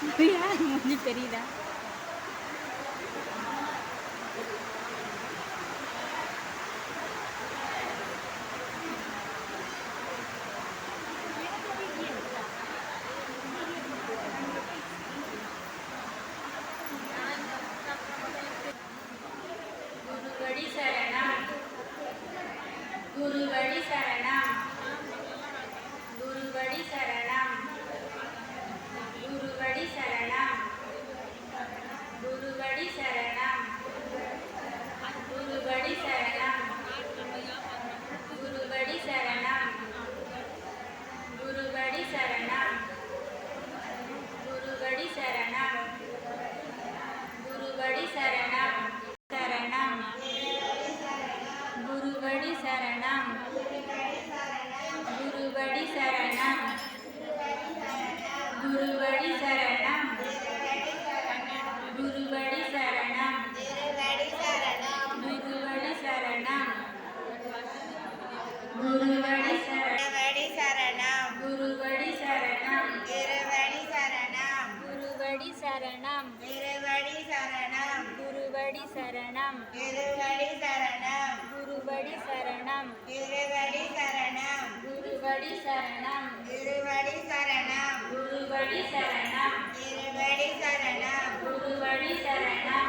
Mira, muy querida. చేశారా சரணம். திருவடி சரணம். குருபடி சரணம். திருவடி சரணம். குருபடி சரணம். திருவடி சரணம். குருபடி சரணம். திருவடி சரணம். குருபடி சரணம்.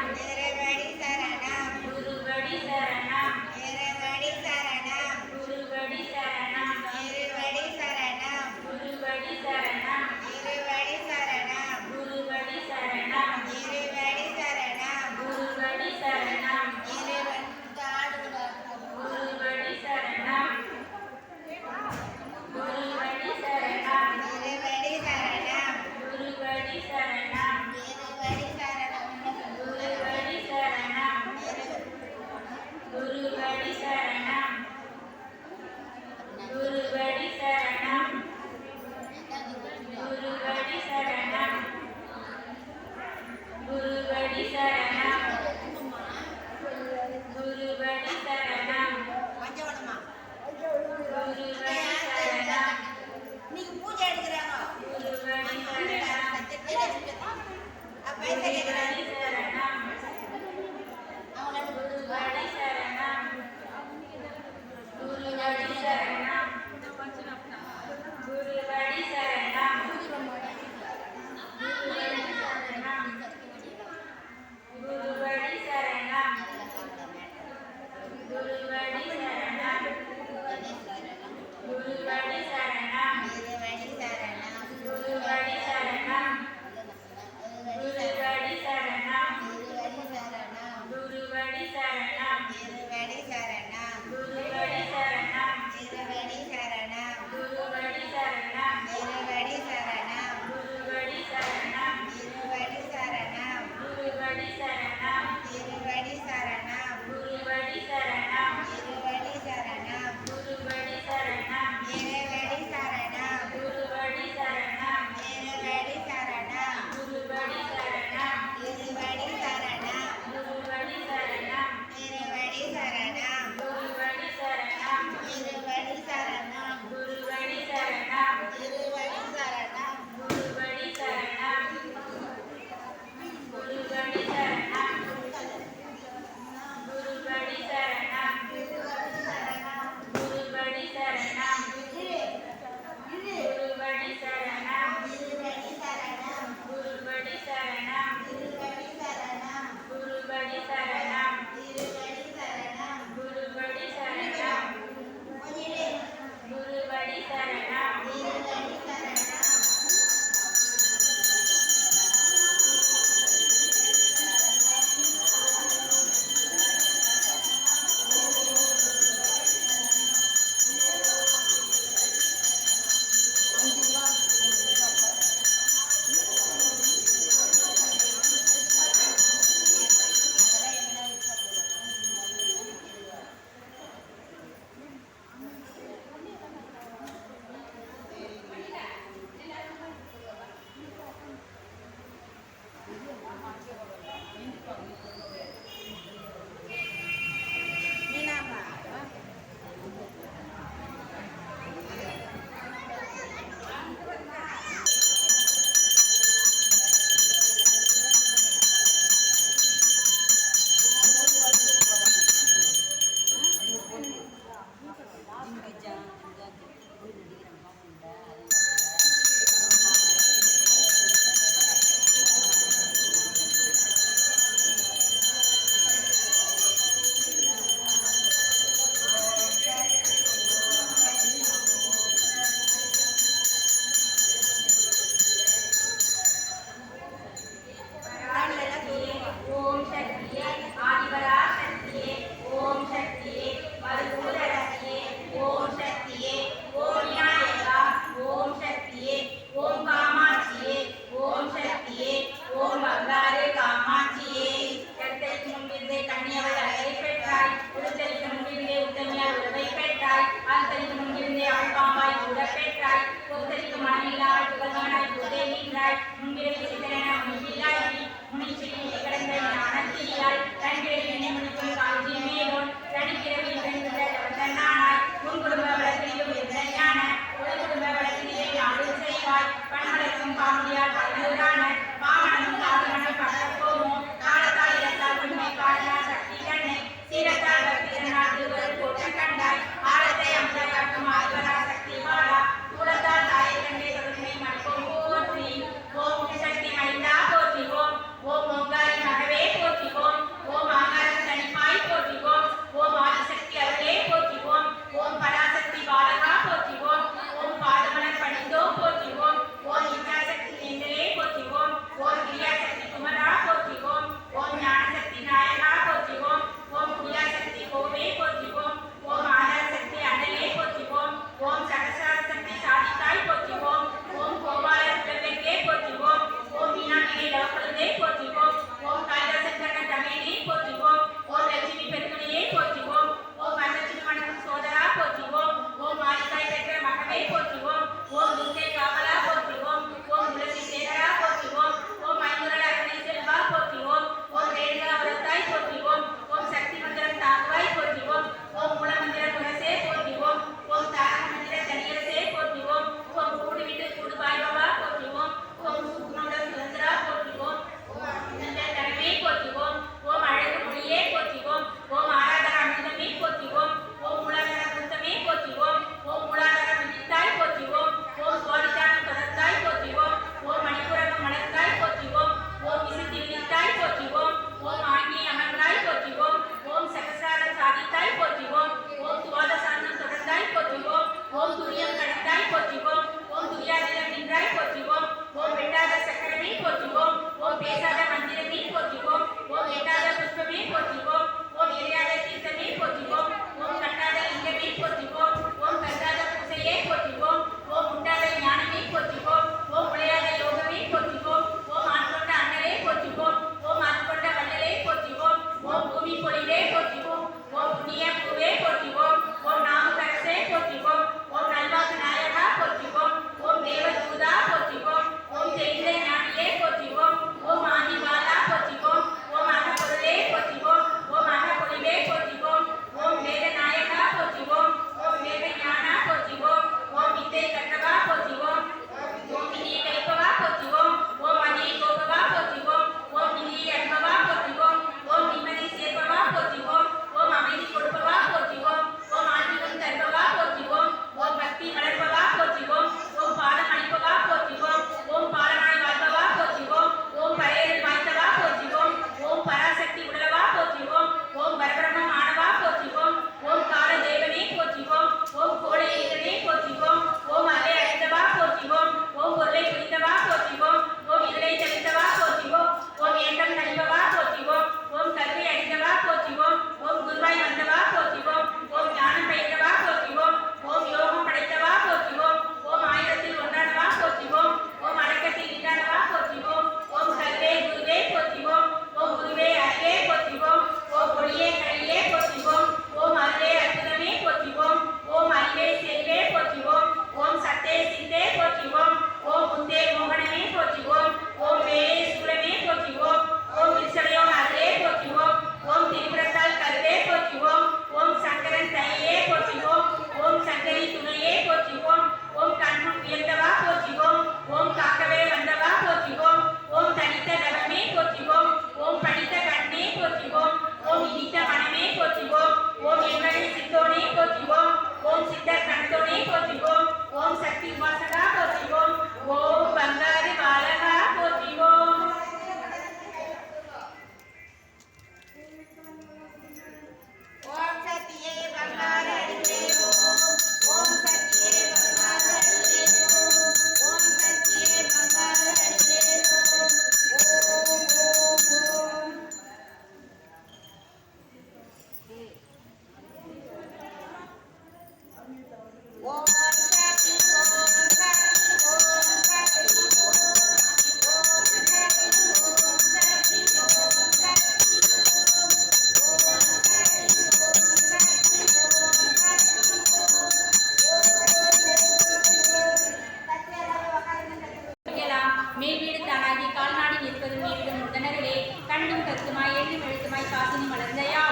கொழுத்துமாய் காசினி மலர்ந்தையா?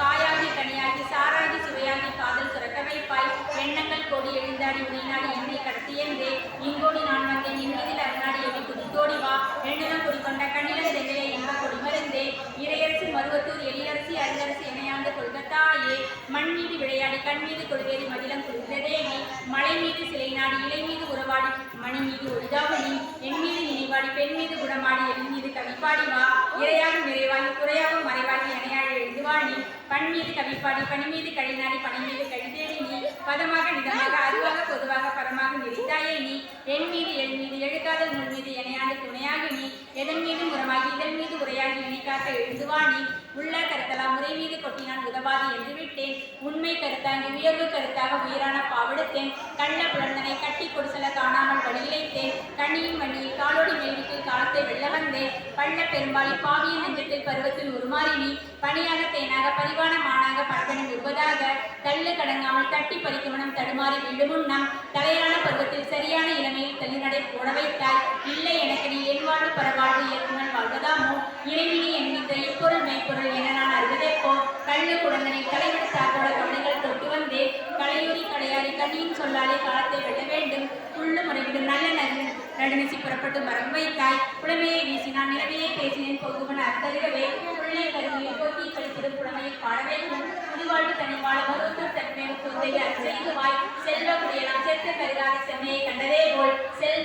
காயாகி கனியாகி சாராகி சுவையாகி காதல் சுரக்க வைப்பாய். எண்ணங்கள் கோடி எழுந்தாடி உனை என்னை கடத்தியென்றே இங்கோடி நான் வந்தேன் என்கிதில் அருநாடி என்னை குதித்தோடி வா. எண்ணெல்லாம் குறிக்கொண்ட கண்ணில திரையிலே என்ப கொடிமருந்தே. இறையரசு மருவத்தூர் எளியரசி அருளரசி இணையாந்த கொல்கத்தாயே. மண் மீது விளையாடி கண் மீது கொள்வேறி மதிலம் குளிர்ந்ததேவி மலை மீது சிலை நாடி இலை மீது உறவாடி மணி மீது ஒழுதாவணி என் மீது நினைவாடி பெண் மீது குணமாடி என் கவிப்பாடி வா. இறையாக நிறைவாகி குறையாக மறைவாகி இணையாடி எழுதுவாணி பண் மீது கவிப்பாடி பணி மீது கழிநாடி பணி மீது கழிதேடி நீ. பதமாக நிதமாக அறிவாக பொதுவாக பரமாக நெறித்தாயே நீ. என் மீது என் மீது எழுக்காத முன் மீது இணையாண்டு துணையாக நீ. எதன் மீது உரமாகி இதன் மீது உரையாகி இணைக்காக்க எழுதுவாணி உள்ள கருத்தலாம் முறை மீது கொட்டினான் உதவாது என்று விட்டேன் உண்மை கருத்தாங்கி உயர்வு கருத்தாக உயிரான பாவெடுத்தேன். கள்ள புலந்தனை கட்டி கொடுசல காணாமல் வழியிழைத்தேன். கண்ணியின் வண்டியில் காலோடி மேல்விட்டு காலத்தை வெல்ல வந்தேன். பள்ள பெரும்பாலி பாவியின் நெஞ்சத்தில் பருவத்தில் உருமாறி நீ பணியாக தேனாக பரிவான மானாக பரப்பனில் இருப்பதாக தள்ளு கடங்காமல் தட்டி பறிக்கவனம் தடுமாறி விழுமுன்னம் தலையான பருவத்தில் சரியான இளமையில் தள்ளிநடை போட வைத்தாய். இல்லை எனக்கு நீ என் வாழ்வு பரவாழ்வு இயக்குமல் வாழ்வதாமோ? இறைவினி என்கின்ற இப்பொருள் மெய்ப்பொருள் என நான் அறிவதே போ. கள்ளு குழந்தனை தலைவிடுத்தாக்கோட கவலைகள் தொட்டு வந்தே. கலையூரி கடையாரி கண்ணியின் சொல்லாலே காலத்தை வெல்ல வேண்டும். புல்லு முறைவிடும் நல்ல நடு நடுநிசி புறப்பட்டு மரம் வைத்தாய். புலமையை வீசினான் நிலவையே பேசினேன் பொதுவன அத்தருகவே உள்ளே கருவியை போக்கி கழித்திடும் புலமையை பாட வேண்டும் தனி வாழ மருத்துவ தன்மை குந்தை செய்துவாய் செல்வ முடியலாம் சேர்த்த கருதாத செம்மையை கண்டதே போல். செல்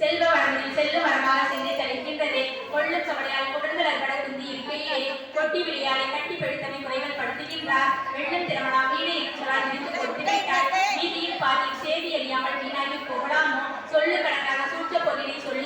செல்வ வரம்பில் செல்ல வரமாக சென்று தளிக்கின்றதே கொள்ளு சவடையால் குடங்கள் அற்பட குந்தி இருக்கையிலே கொட்டி விழியாலை கட்டி பழுத்தமை குறைகள் படுத்துகின்றார். வெள்ளம் திறமனா வீணை சொல்லால் விரித்து கொடுத்து விட்டார் வீதியில் பாதி சேதி அறியாமல் வீணாகி போகலாமோ? சொல்லு கணக்காக சூழ்ச்ச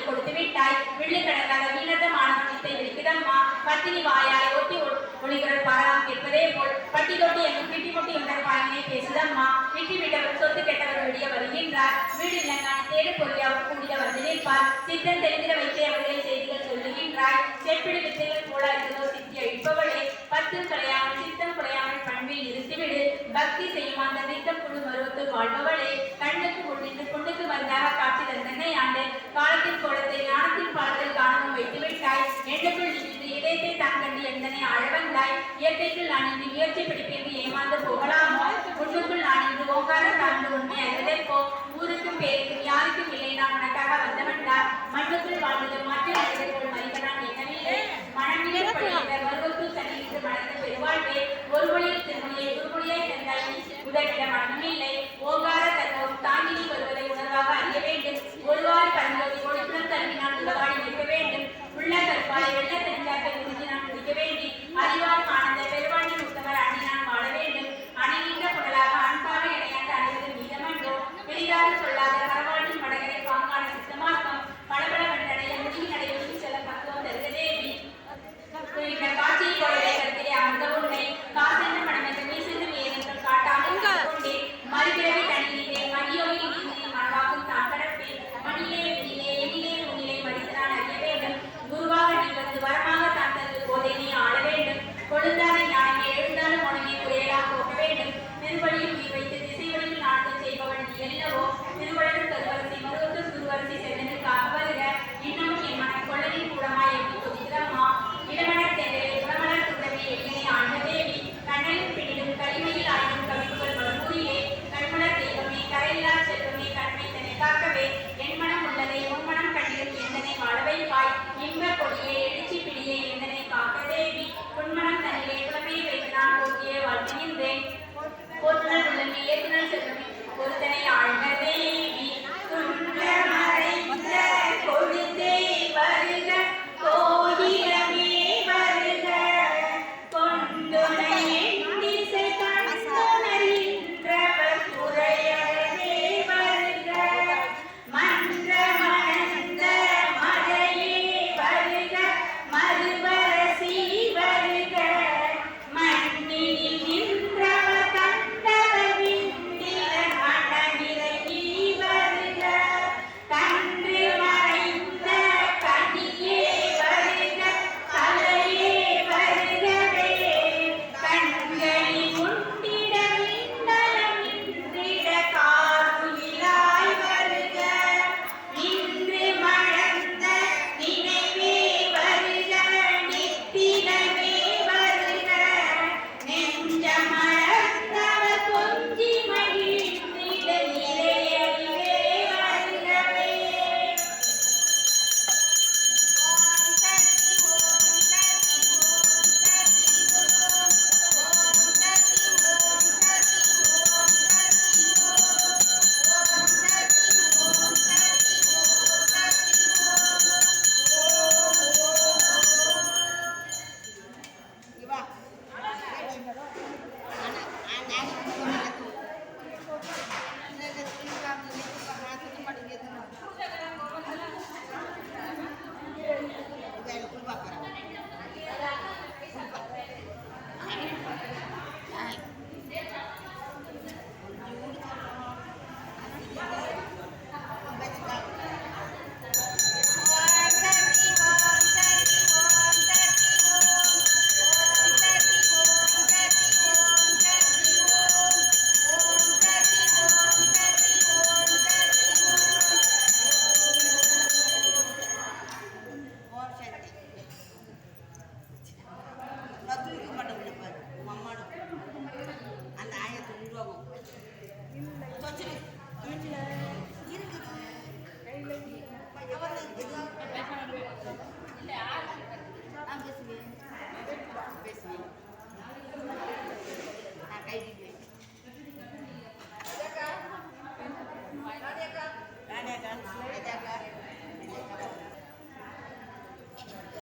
கொடுத்து விட்டாய் வில்லு கணக்காக வீணத்த மானவனத்தை விழிக்குதம்மா பத்தினி வாயாய் ஒட்டி ஒ- ஒளிகள் பாரலாம் கேட்பதே போல் பட்டி தொட்டி எங்கும் கிட்டி முட்டி என்ற பாயினை பேசுதம்மா. விட்டி விட்டவர் சொத்து கெட்டவர் வெளியே வருகின்றார். வீடு இல்லங்கான தேடு பொறியாவும் கூடிய வந்து நிற்பார். சித்தம் தெரிந்திட வைத்தே அவர்களை செய்திகள் சொல்லுகின்றாய். செப்பிடு வித்தைகள் போல இருந்தோ சித்தி அழிப்பவளே பத்து கலையாமல் சித்தம் குலையாமல் பண்பில் நிறுத்திவிடு பக்தி செய்யும் அந்த நித்தம் குழு மருவத்தில் வாழ்பவளே. கண்ணுக்கு முன்னின்று பொண்ணுக்கு மருந்தாக காட்சி தந்தனை ஆண்டு கொண்டாய் இயற்கைக்கு நானின்று முயற்சி பிடிக்கிறது ஏமாந்து போகலாமோ? உன்னுக்குள் நானின்று ஓங்கார தாழ்ந்து உண்மை அல்லதே போ. ஊருக்கும் பேருக்கும் யாருக்கும் இல்லை. நான் உனக்காக வந்தவன்டா மண்ணுக்குள் வாழ்ந்தது மாற்றில் அழுது போல் மனிதனான் என்னவில்லை மனநிலை படைத்த வருவத்துள் தனியிட்டு மணந்த பெருவாழ்வே. ஒரு மொழியில் திருமொழியை குறுமொழியாய் தந்தாய். உதவிட மனமில்லை ஓங்கார தத்துவம் தாங்கினி வருவதை உணர்வாக அறிய வேண்டும். ஒருவாறு கடந்தோடு ஒழுங்குடன் தருவினால் உதவாடி நிற்க வேண்டும். உள்ள கற்பாய் வெள்ள தெரிஞ்சாக்கள் முடிஞ்சினான் வேண்டி அறிவார் ஆனந்த பெருவாண்டி